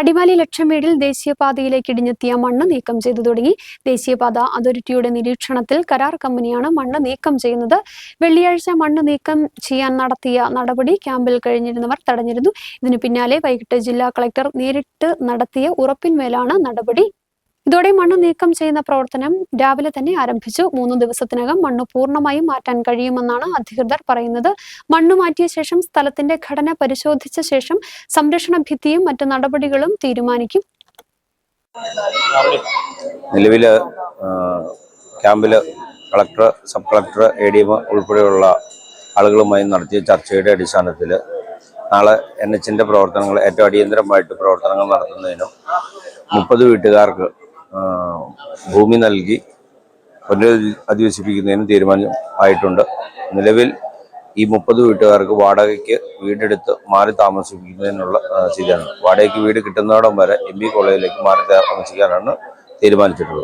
അടിമാലി ലക്ഷമേടിൽ ദേശീയപാതയിലേക്ക് ഇടിഞ്ഞെത്തിയ മണ്ണ് നീക്കം ചെയ്തു തുടങ്ങി. ദേശീയപാത അതോറിറ്റിയുടെ നിരീക്ഷണത്തിൽ കരാർ കമ്പനിയാണ് മണ്ണ് നീക്കം ചെയ്യുന്നത്. വെള്ളിയാഴ്ച മണ്ണ് നീക്കം ചെയ്യാൻ നടത്തിയ നടപടി ക്യാമ്പിൽ കഴിഞ്ഞിരുന്നവർ തടഞ്ഞിരുന്നു. ഇതിനു പിന്നാലെ വൈകിട്ട് ജില്ലാ കളക്ടർ നേരിട്ട് നടത്തിയ ഉറപ്പിന്മേലാണ് നടപടി ഇതോടെ മണ്ണ് നീക്കം ചെയ്യുന്ന പ്രവർത്തനം രാവിലെ തന്നെ ആരംഭിച്ചു. മൂന്ന് ദിവസത്തിനകം മണ്ണ് പൂർണമായും മാറ്റാൻ കഴിയുമെന്നാണ് അധികൃതർ പറയുന്നത്. മണ്ണ് മാറ്റിയ ശേഷം സ്ഥലത്തിന്റെ ഘടന പരിശോധിച്ച ശേഷം സംരക്ഷണ ഭിത്തിയും മറ്റു നടപടികളും തീരുമാനിക്കും. നിലവിൽ ക്യാമ്പിൽ collector sub collector A D M ഉൾപ്പെടെയുള്ള ആളുകളുമായി നടത്തിയ ചർച്ചയുടെ അടിസ്ഥാനത്തിൽ നാളെ എൻ എച്ചിന്റെ പ്രവർത്തനങ്ങൾ ഏറ്റവും അടിയന്തരമായിട്ട് പ്രവർത്തനങ്ങൾ നടത്തുന്നതിനും മുപ്പത് വീട്ടുകാർക്ക് ഭൂമി നൽകി പുനരധി- അധിവസിപ്പിക്കുന്നതിനും തീരുമാനം ആയിട്ടുണ്ട് നിലവിൽ ഈ മുപ്പത് വീട്ടുകാർക്ക് വാടകയ്ക്ക് വീടെടുത്ത് മാറി താമസിപ്പിക്കുന്നതിനുള്ള ശരിയാണ് വാടകയ്ക്ക് വീട് കിട്ടുന്നിടം വരെ എം ബി കോളേജിലേക്ക് മാറി താമസിക്കാനാണ് തീരുമാനിച്ചിട്ടുള്ളത്.